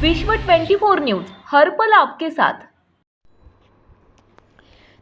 विश्व 24 न्यूज हर पल आपके साथ.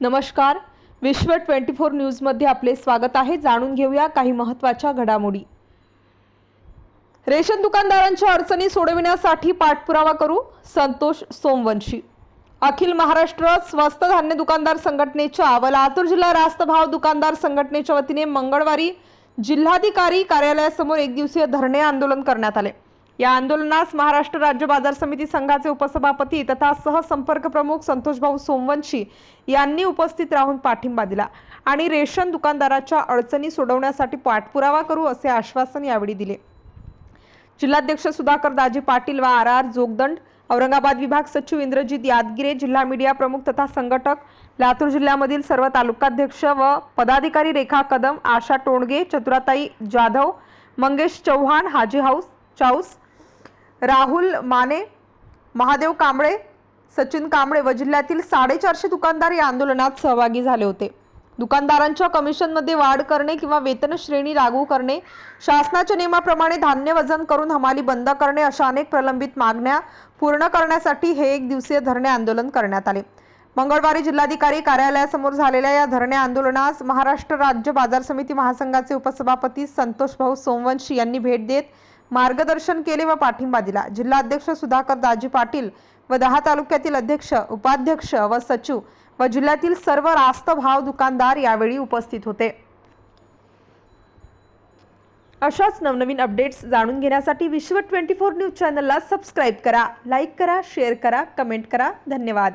नमस्कार. विश्व 24 न्यूजमध्ये आपले स्वागत आहे. जाणून घेऊया काही महत्त्वाच्या घडामोडी. रेशन दुकानदारांच्या अडचणी सोडविण्यासाठी पाठपुरावा करू संतोष सोमवंशी. अखिल महाराष्ट्र स्वस्त धान्य दुकानदार संघटनेच्या व लातूर जिल्हा रास्त भाव दुकानदार संघटनेच्या वतीने मंगळवारी जिल्हाधिकारी कार्यालयासमोर एक दिवसीय धरणे आंदोलन करण्यात आले. या आंदोलनास महाराष्ट्र राज्य बाजार समिती संघाचे उपसभापती तथा सहसंपर्क प्रमुख संतोषभाऊ सोमवंशी यांनी उपस्थित राहून पाठिंबा दिला आणि रेशन दुकानदाराच्या अडचणी सोडवण्यासाठी पाठपुरावा करू असे आश्वासन यावेळी दिले. जिल्हाध्यक्ष सुधाकर दाजी पाटील व आर आर जोगदंड औरंगाबाद विभाग सचिव इंद्रजित यादगिरे जिल्हा मीडिया प्रमुख तथा संघटक लातूर जिल्ह्यामधील सर्व तालुकाध्यक्ष व पदाधिकारी रेखा कदम आशा टोणगे चतुराताई जाधव मंगेश चव्हाण हाजी हाऊस चाऊस राहुल माने महादेव कांबळे सचिन कांबळे व जिल्ह्यातील साडेचारशे दुकानदार या आंदोलनात सहभागी झाले होते. दुकानदारांच्या कमिशनमध्ये वाढ करणे किंवा वेतन श्रेणी लागू करणे शासनाच्या नियमाप्रमाणे धान्य वजन करून हमाली बंद करणे अशा अनेक प्रलंबित मागण्या पूर्ण करण्यासाठी हे एक दिवसीय धरणे आंदोलन करण्यात आले. मंगळवारी जिल्हाधिकारी कार्यालयासमोर झालेल्या या धरणे आंदोलनास महाराष्ट्र राज्य बाजार समिती महासंघाचे उपसभापती संतोष भाऊ सोमवंशी यांनी भेट देत मार्गदर्शन केले व पाठिंबा दिला. जिल्हाध्यक्ष सुधाकर दाजी पाटील व दहा तालुक्यातील अध्यक्ष उपाध्यक्ष व सचिव व जिल्ह्यातील सर्व रास्त भाव दुकानदार यावेळी उपस्थित होते. अशाच नवनवीन अपडेट्स जाणून घेण्यासाठी विश्व ट्वेंटी फोर न्यूज चॅनलला सबस्क्राईब करा लाईक करा शेअर करा कमेंट करा. धन्यवाद.